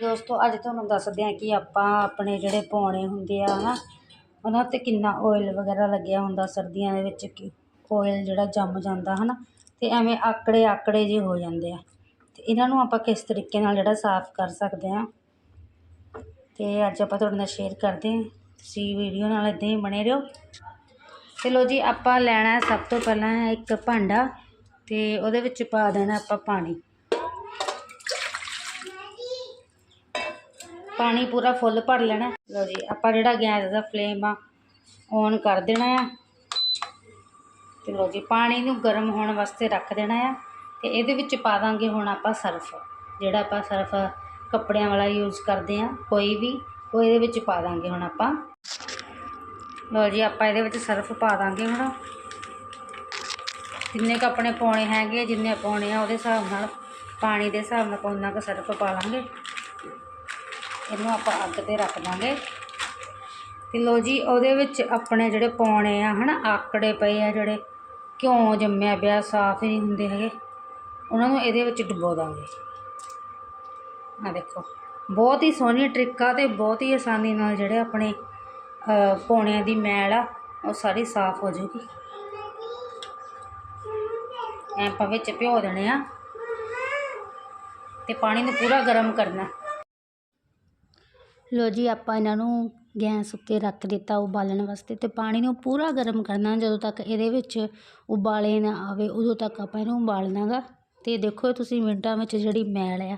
ਦੋਸਤੋ, ਅੱਜ ਤੁਹਾਨੂੰ ਦੱਸਦੇ ਹਾਂ ਕਿ ਆਪਾਂ ਆਪਣੇ ਜਿਹੜੇ ਪੌਣੇ ਹੁੰਦੇ ਆ, ਹਨਾ, ਉਹਨਾਂ 'ਤੇ ਕਿੰਨਾ ਆਇਲ ਵਗੈਰਾ ਲੱਗਿਆ ਹੁੰਦਾ ਸਰਦੀਆਂ ਦੇ ਵਿੱਚ, ਕਿ ਆਇਲ ਜਿਹੜਾ ਜੰਮ ਜਾਂਦਾ, ਹਨਾ ਅਤੇ ਐਵੇਂ ਆਕੜੇ ਆਕੜੇ ਜਿਹੇ ਹੋ ਜਾਂਦੇ ਆ। ਅਤੇ ਇਹਨਾਂ ਨੂੰ ਆਪਾਂ ਕਿਸ ਤਰੀਕੇ ਨਾਲ ਜਿਹੜਾ ਸਾਫ਼ ਕਰ ਸਕਦੇ ਹਾਂ ਅਤੇ ਅੱਜ ਆਪਾਂ ਤੁਹਾਡੇ ਨਾਲ ਸ਼ੇਅਰ ਕਰਦੇ ਹਾਂ। ਤੁਸੀਂ ਵੀਡੀਓ ਨਾਲ ਇੱਦਾਂ ਹੀ ਬਣੇ ਰਹੋ। ਚਲੋ ਜੀ, ਆਪਾਂ ਲੈਣਾ ਸਭ ਤੋਂ ਪਹਿਲਾਂ ਇੱਕ ਭਾਂਡਾ ਅਤੇ ਉਹਦੇ ਵਿੱਚ ਪਾ ਦੇਣਾ ਆਪਾਂ ਪਾਣੀ। ਪਾਣੀ ਪੂਰਾ ਫੁੱਲ ਭਰ ਲੈਣਾ। ਲਓ ਜੀ, ਆਪਾਂ ਜਿਹੜਾ ਗੈਸ ਦਾ ਫਲੇਮ ਆ ਔਨ ਕਰ ਦੇਣਾ ਆ। ਤੇ ਲਓ ਜੀ, ਪਾਣੀ ਨੂੰ ਗਰਮ ਹੋਣ ਵਾਸਤੇ ਰੱਖ ਦੇਣਾ ਆ। ਤੇ ਇਹਦੇ ਵਿੱਚ ਪਾ ਦਾਂਗੇ ਹੁਣ ਆਪਾਂ ਸਰਫ। ਜਿਹੜਾ ਆਪਾਂ ਸਰਫ ਕੱਪੜਿਆਂ ਵਾਲਾ ਯੂਜ਼ ਕਰਦੇ ਆ, ਕੋਈ ਵੀ, ਉਹ ਇਹਦੇ ਵਿੱਚ ਪਾ ਦਾਂਗੇ ਹੁਣ ਆਪਾਂ। ਲਓ ਜੀ, ਆਪਾਂ ਇਹਦੇ ਵਿੱਚ ਸਰਫ ਪਾ ਦਾਂਗੇ ਹੁਣ। ਜਿੰਨੇ ਕੱਪੜੇ ਪਾਉਣੇ ਹੈਗੇ ਜਿੰਨੇ ਪਾਉਣੇ ਆ, ਉਹਦੇ ਹਿਸਾਬ ਨਾਲ, ਪਾਣੀ ਦੇ ਹਿਸਾਬ ਨਾਲ ਕੋਈ ਨਾ ਕੁ ਸਰਫ ਪਾ ਲਾਂਗੇ। ਇਹਨੂੰ ਆਪਾਂ ਅੱਗ ਤੇ ਰੱਖ ਦਾਂਗੇ। ਤੇ ਲੋ ਜੀ, ਉਹਦੇ ਵਿੱਚ ਆਪਣੇ ਜਿਹੜੇ ਪੌਣੇ ਆ, ਹਨਾ, ਆਕੜੇ ਪਏ ਆ ਜਿਹੜੇ, ਘਿਓ ਜੰਮਿਆ ਪਿਆ, ਸਾਫ਼ ਹੀ ਨਹੀਂ ਹੁੰਦੇ ਹੈਗੇ। ਉਹਨਾਂ ਨੂੰ ਇਹਦੇ ਵਿੱਚ ਡੁਬੋ ਦਾਂਗੇ। ਆ ਦੇਖੋ, ਬਹੁਤ ਹੀ ਸੋਹਣੀ ਟ੍ਰਿਕ ਆ ਤੇ ਬਹੁਤ ਹੀ ਆਸਾਨੀ ਨਾਲ ਜਿਹੜੇ ਆਪਣੇ ਪੌਣਿਆਂ ਦੀ ਮੈਲ ਆ, ਉਹ ਸਾਰੀ ਸਾਫ਼ ਹੋ ਜਾਊਗੀ। ਐਂ ਆਪਾਂ ਵਿੱਚ ਭਿਓ ਦੇਣੇ ਆ। ਤੇ ਪਾਣੀ ਨੂੰ ਪੂਰਾ ਗਰਮ ਕਰਨਾ। ਲੋ ਜੀ, ਆਪਾਂ ਇਹਨਾਂ ਨੂੰ ਗੈਸ ਉੱਤੇ ਰੱਖ ਦਿੱਤਾ ਉਬਾਲਣ ਵਾਸਤੇ ਤੇ ਪਾਣੀ ਨੂੰ ਪੂਰਾ ਗਰਮ ਕਰਨਾ, ਜਦੋਂ ਤੱਕ ਇਹਦੇ ਵਿੱਚ ਉਬਾਲੇ ਨਾ ਆਵੇ, ਉਦੋਂ ਤੱਕ ਆਪਾਂ ਇਹਨੂੰ ਉਬਾਲਣਾਗਾ ਤੇ ਦੇਖੋ, ਤੁਸੀਂ ਮਿੰਟਾਂ ਵਿੱਚ ਜਿਹੜੀ ਮੈਲ ਆ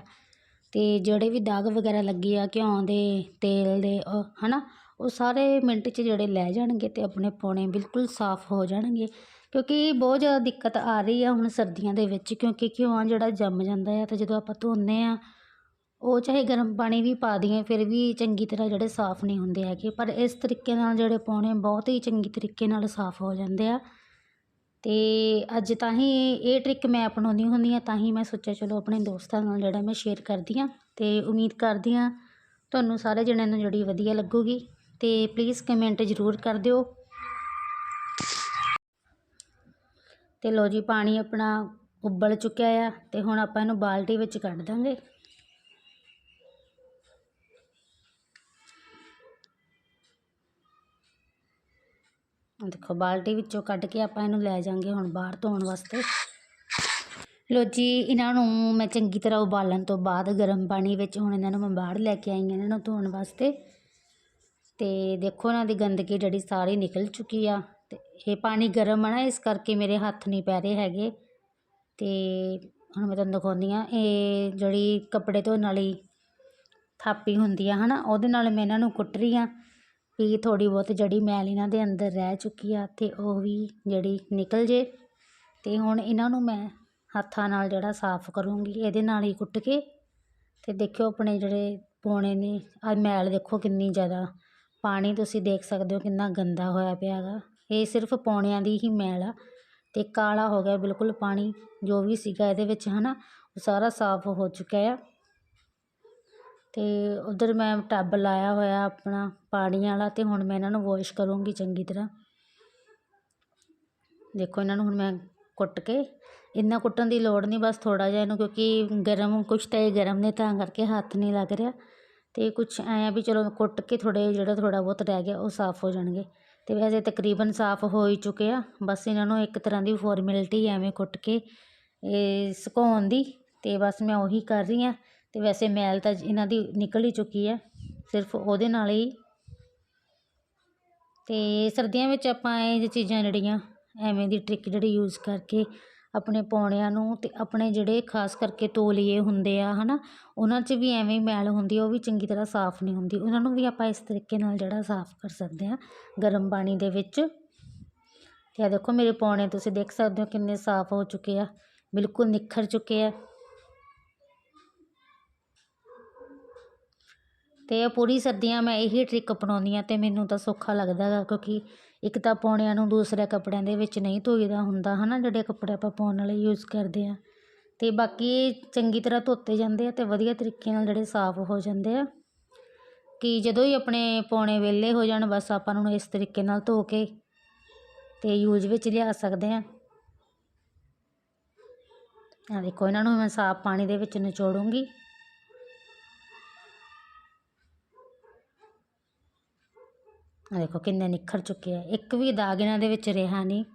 ਤੇ ਜਿਹੜੇ ਵੀ ਦਾਗ ਵਗੈਰਾ ਲੱਗੇ ਆ, ਘਿਓ ਦੇ, ਤੇਲ ਦੇ, ਉਹ, ਹਨਾ, ਉਹ ਸਾਰੇ ਮਿੰਟ 'ਚ ਜਿਹੜੇ ਲੈ ਜਾਣਗੇ ਤੇ ਆਪਣੇ ਪੌਣੇ ਬਿਲਕੁਲ ਸਾਫ਼ ਹੋ ਜਾਣਗੇ। ਕਿਉਂਕਿ ਬਹੁਤ ਜ਼ਿਆਦਾ ਦਿੱਕਤ ਆ ਰਹੀ ਆ ਹੁਣ ਸਰਦੀਆਂ ਦੇ ਵਿੱਚ, ਕਿਉਂਕਿ ਘਿਓ ਜਿਹੜਾ ਜੰਮ ਜਾਂਦਾ ਆ ਤੇ ਜਦੋਂ ਆਪਾਂ ਧੋਨੇ ਆ ਉਹ ਚਾਹੇ ਗਰਮ ਪਾਣੀ ਵੀ ਪਾ ਦਈਏ, ਫਿਰ ਵੀ ਚੰਗੀ ਤਰ੍ਹਾਂ ਜਿਹੜੇ ਸਾਫ਼ ਨਹੀਂ ਹੁੰਦੇ ਹੈਗੇ। ਪਰ ਇਸ ਤਰੀਕੇ ਨਾਲ ਜਿਹੜੇ ਪਾਉਣੇ ਬਹੁਤ ਹੀ ਚੰਗੀ ਤਰੀਕੇ ਨਾਲ ਸਾਫ਼ ਹੋ ਜਾਂਦੇ ਆ। ਅਤੇ ਅੱਜ ਤਾਂ ਹੀ ਇਹ ਟ੍ਰਿਕ ਮੈਂ ਅਪਣਾਉਂਦੀ ਹੁੰਦੀ ਹਾਂ, ਤਾਂ ਹੀ ਮੈਂ ਸੋਚਿਆ ਚਲੋ ਆਪਣੇ ਦੋਸਤਾਂ ਨਾਲ ਜਿਹੜਾ ਮੈਂ ਸ਼ੇਅਰ ਕਰਦੀ ਹਾਂ। ਅਤੇ ਉਮੀਦ ਕਰਦੀ ਹਾਂ ਤੁਹਾਨੂੰ ਸਾਰੇ ਜਣਿਆਂ ਨੂੰ ਜਿਹੜੀ ਵਧੀਆ ਲੱਗੂਗੀ। ਅਤੇ ਪਲੀਜ਼ ਕਮੈਂਟ ਜ਼ਰੂਰ ਕਰ ਦਿਓ। ਅਤੇ ਲੋ ਜੀ, ਪਾਣੀ ਆਪਣਾ ਉਬਲ ਚੁੱਕਿਆ ਆ ਅਤੇ ਹੁਣ ਆਪਾਂ ਇਹਨੂੰ ਬਾਲਟੀ ਵਿੱਚ ਕੱਢ ਦਾਂਗੇ। ਦੇਖੋ, ਬਾਲਟੀ ਵਿੱਚੋਂ ਕੱਢ ਕੇ ਆਪਾਂ ਇਹਨੂੰ ਲੈ ਜਾਾਂਗੇ ਹੁਣ ਬਾਹਰ ਧੋਣ ਵਾਸਤੇ। ਲੋ ਜੀ, ਇਹਨਾਂ ਨੂੰ ਮੈਂ ਚੰਗੀ ਤਰ੍ਹਾਂ ਉਬਾਲਣ ਤੋਂ ਬਾਅਦ ਗਰਮ ਪਾਣੀ ਵਿੱਚ ਹੁਣ ਇਹਨਾਂ ਨੂੰ ਮੈਂ ਬਾਹਰ ਲੈ ਕੇ ਆਈ ਹਾਂ ਇਹਨਾਂ ਨੂੰ ਧੋਣ ਵਾਸਤੇ। ਤੇ ਦੇਖੋ, ਇਹਨਾਂ ਦੀ ਗੰਦਗੀ ਜਿਹੜੀ ਸਾਰੀ ਨਿਕਲ ਚੁੱਕੀ ਆ ਤੇ ਇਹ ਪਾਣੀ ਗਰਮ ਆ ਨਾ, ਇਸ ਕਰਕੇ ਮੇਰੇ ਹੱਥ ਨਹੀਂ ਪੈ ਰਹੇ ਹੈਗੇ। ਤੇ ਹੁਣ ਮੈਂ ਤੁਹਾਨੂੰ ਦਿਖਾਉਂਦੀ ਆ ਇਹ ਜਿਹੜੀ ਕੱਪੜੇ ਧੋਣ ਵਾਲੀ ਥਾਪੀ ਹੁੰਦੀ ਆ, ਹਨਾ, ਉਹਦੇ ਨਾਲ ਮੈਂ ਇਹਨਾਂ ਨੂੰ ਕੁੱਟ ਰਹੀ ਆ ਵੀ ਥੋੜ੍ਹੀ ਬਹੁਤ ਜਿਹੜੀ ਮੈਲ ਇਹਨਾਂ ਦੇ ਅੰਦਰ ਰਹਿ ਚੁੱਕੀ ਆ ਅਤੇ ਉਹ ਵੀ ਜਿਹੜੀ ਨਿਕਲ ਜੇ ਅਤੇ ਹੁਣ ਇਹਨਾਂ ਨੂੰ ਮੈਂ ਹੱਥਾਂ ਨਾਲ ਜਿਹੜਾ ਸਾਫ਼ ਕਰੂੰਗੀ, ਇਹਦੇ ਨਾਲ ਹੀ ਕੁੱਟ ਕੇ ਅਤੇ ਦੇਖਿਓ ਆਪਣੇ ਜਿਹੜੇ ਪੌਣੇ ਨੇ ਆ ਮੈਲ ਦੇਖੋ ਕਿੰਨੀ ਜ਼ਿਆਦਾ, ਪਾਣੀ ਤੁਸੀਂ ਦੇਖ ਸਕਦੇ ਹੋ ਕਿੰਨਾ ਗੰਦਾ ਹੋਇਆ ਪਿਆ ਗਾ ਇਹ ਸਿਰਫ ਪੌਣਿਆਂ ਦੀ ਹੀ ਮੈਲ ਆ ਅਤੇ ਕਾਲਾ ਹੋ ਗਿਆ ਬਿਲਕੁਲ ਪਾਣੀ, ਜੋ ਵੀ ਸੀਗਾ ਇਹਦੇ ਵਿੱਚ ਹੈ ਨਾ ਉਹ ਸਾਰਾ ਸਾਫ਼ ਹੋ ਚੁੱਕਿਆ ਆ। ਅਤੇ ਉੱਧਰ ਮੈਂ ਟੱਬ ਲਾਇਆ ਹੋਇਆ ਆਪਣਾ ਪਾਣੀ ਵਾਲਾ ਅਤੇ ਹੁਣ ਮੈਂ ਇਹਨਾਂ ਨੂੰ ਵੋਸ਼ ਕਰੂੰਗੀ ਚੰਗੀ ਤਰ੍ਹਾਂ। ਦੇਖੋ ਇਹਨਾਂ ਨੂੰ ਹੁਣ ਮੈਂ ਕੁੱਟ ਕੇ, ਇੰਨਾ ਕੁੱਟਣ ਦੀ ਲੋੜ ਨਹੀਂ, ਬਸ ਥੋੜ੍ਹਾ ਜਿਹਾ ਇਹਨੂੰ ਕਿਉਂਕਿ ਗਰਮ ਕੁਛ ਤਾਂ ਇਹ ਗਰਮ ਨੇ, ਤਾਂ ਕਰਕੇ ਹੱਥ ਨਹੀਂ ਲੱਗ ਰਿਹਾ। ਅਤੇ ਕੁਛ ਐਂ ਆ ਵੀ ਚਲੋ ਕੁੱਟ ਕੇ ਥੋੜ੍ਹੇ ਜਿਹੜਾ ਥੋੜ੍ਹਾ ਬਹੁਤ ਰਹਿ ਗਿਆ, ਉਹ ਸਾਫ਼ ਹੋ ਜਾਣਗੇ। ਅਤੇ ਵੈਸੇ ਤਕਰੀਬਨ ਸਾਫ਼ ਹੋ ਹੀ ਚੁੱਕੇ ਆ, ਬਸ ਇਹਨਾਂ ਨੂੰ ਇੱਕ ਤਰ੍ਹਾਂ ਦੀ ਫੋਰਮੈਲਿਟੀ ਐਵੇਂ ਕੁੱਟ ਕੇ ਇਹ ਸੁਕਾਉਣ ਦੀ ਅਤੇ ਬਸ ਮੈਂ ਉਹੀ ਕਰ ਰਹੀ ਹਾਂ। ਅਤੇ ਵੈਸੇ ਮੈਲ ਤਾਂ ਇਹਨਾਂ ਦੀ ਨਿਕਲ ਹੀ ਚੁੱਕੀ ਹੈ, ਸਿਰਫ ਉਹਦੇ ਨਾਲ ਹੀ। ਅਤੇ ਸਰਦੀਆਂ ਵਿੱਚ ਆਪਾਂ ਇਹ ਚੀਜ਼ਾਂ ਜਿਹੜੀਆਂ, ਐਵੇਂ ਦੀ ਟ੍ਰਿਕ ਜਿਹੜੀ ਯੂਜ਼ ਕਰਕੇ ਆਪਣੇ ਪੌਣਿਆਂ ਨੂੰ ਅਤੇ ਆਪਣੇ ਜਿਹੜੇ ਖਾਸ ਕਰਕੇ ਤੋਲੀਏ ਹੁੰਦੇ ਆ ਹੈ ਨਾ ਉਹਨਾਂ 'ਚ ਵੀ ਐਵੇਂ ਹੀ ਮੈਲ ਹੁੰਦੀ ਉਹ ਵੀ ਚੰਗੀ ਤਰ੍ਹਾਂ ਸਾਫ਼ ਨਹੀਂ ਹੁੰਦੀ। ਉਹਨਾਂ ਨੂੰ ਵੀ ਆਪਾਂ ਇਸ ਤਰੀਕੇ ਨਾਲ ਜਿਹੜਾ ਸਾਫ਼ ਕਰ ਸਕਦੇ ਹਾਂ ਗਰਮ ਪਾਣੀ ਦੇ ਵਿੱਚ। ਅਤੇ ਆ ਦੇਖੋ ਮੇਰੇ ਪੌਣੇ ਤੁਸੀਂ ਦੇਖ ਸਕਦੇ ਹੋ ਕਿੰਨੇ ਸਾਫ਼ ਹੋ ਚੁੱਕੇ ਆ, ਬਿਲਕੁਲ ਨਿਖਰ ਚੁੱਕੇ ਆ। ਅਤੇ ਪੂਰੀ ਸਰਦੀਆਂ ਮੈਂ ਇਹੀ ਟਰਿੱਕ ਅਪਣਾਉਂਦੀ ਹਾਂ ਅਤੇ ਮੈਨੂੰ ਤਾਂ ਸੌਖਾ ਲੱਗਦਾ ਗਾ ਕਿਉਂਕਿ ਇੱਕ ਤਾਂ ਪਾਉਣਿਆਂ ਨੂੰ ਦੂਸਰੇ ਕੱਪੜਿਆਂ ਦੇ ਵਿੱਚ ਨਹੀਂ ਧੋਈਦਾ ਹੁੰਦਾ ਹੈ ਨਾ ਜਿਹੜੇ ਕੱਪੜੇ ਆਪਾਂ ਪਾਉਣ ਵਾਲੇ ਯੂਜ਼ ਕਰਦੇ ਹਾਂ। ਅਤੇ ਬਾਕੀ ਚੰਗੀ ਤਰ੍ਹਾਂ ਧੋਤੇ ਜਾਂਦੇ ਆ ਅਤੇ ਵਧੀਆ ਤਰੀਕੇ ਨਾਲ ਜਿਹੜੇ ਸਾਫ਼ ਹੋ ਜਾਂਦੇ ਆ। ਕਿ ਜਦੋਂ ਹੀ ਆਪਣੇ ਪੌਣੇ ਵਿਹਲੇ ਹੋ ਜਾਣ, ਬਸ ਆਪਾਂ ਉਹਨਾਂ ਨੂੰ ਇਸ ਤਰੀਕੇ ਨਾਲ ਧੋ ਕੇ ਅਤੇ ਯੂਜ਼ ਵਿੱਚ ਲਿਆ ਸਕਦੇ ਹਾਂ। ਆ ਦੇਖੋ, ਇਹਨਾਂ ਨੂੰ ਮੈਂ ਸਾਫ਼ ਪਾਣੀ ਦੇ ਵਿੱਚ ਨਿਚੋੜੂੰਗੀ। ਆ ਦੇਖੋ ਕਿੰਨੇ ਨਿਖਰ ਚੁੱਕੇ ਆ। ਇੱਕ ਵੀ ਦਾਗ ਇਹਨਾਂ ਦੇ ਵਿੱਚ ਰਿਹਾ ਨਹੀਂ।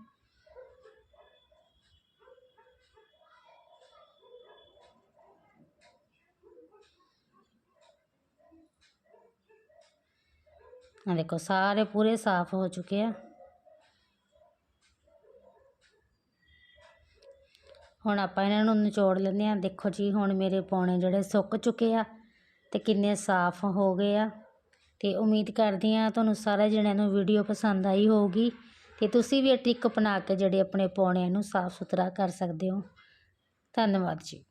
ਆ ਦੇਖੋ ਸਾਰੇ ਪੂਰੇ ਸਾਫ਼ ਹੋ ਚੁੱਕੇ ਆ। ਹੁਣ ਆਪਾਂ ਇਹਨਾਂ ਨੂੰ ਨਿਚੋੜ ਲੈਂਦੇ ਆ ਦੇਖੋ ਜੀ, ਹੁਣ ਮੇਰੇ ਪੌਣੇ ਜਿਹੜੇ ਸੁੱਕ ਚੁੱਕੇ ਆ ਤੇ ਕਿੰਨੇ ਸਾਫ਼ ਹੋ ਗਏ ਆ। ਅਤੇ ਉਮੀਦ ਕਰਦੀ ਹਾਂ ਤੁਹਾਨੂੰ ਸਾਰੇ ਜਣਿਆਂ ਨੂੰ ਵੀਡੀਓ ਪਸੰਦ ਆਈ ਹੋਊਗੀ ਅਤੇ ਤੁਸੀਂ ਵੀ ਇਹ ਟ੍ਰਿਕ ਅਪਣਾ ਕੇ ਜਿਹੜੇ ਆਪਣੇ ਪੌਣਿਆਂ ਨੂੰ ਸਾਫ਼ ਸੁਥਰਾ ਕਰ ਸਕਦੇ ਹੋ। ਧੰਨਵਾਦ ਜੀ।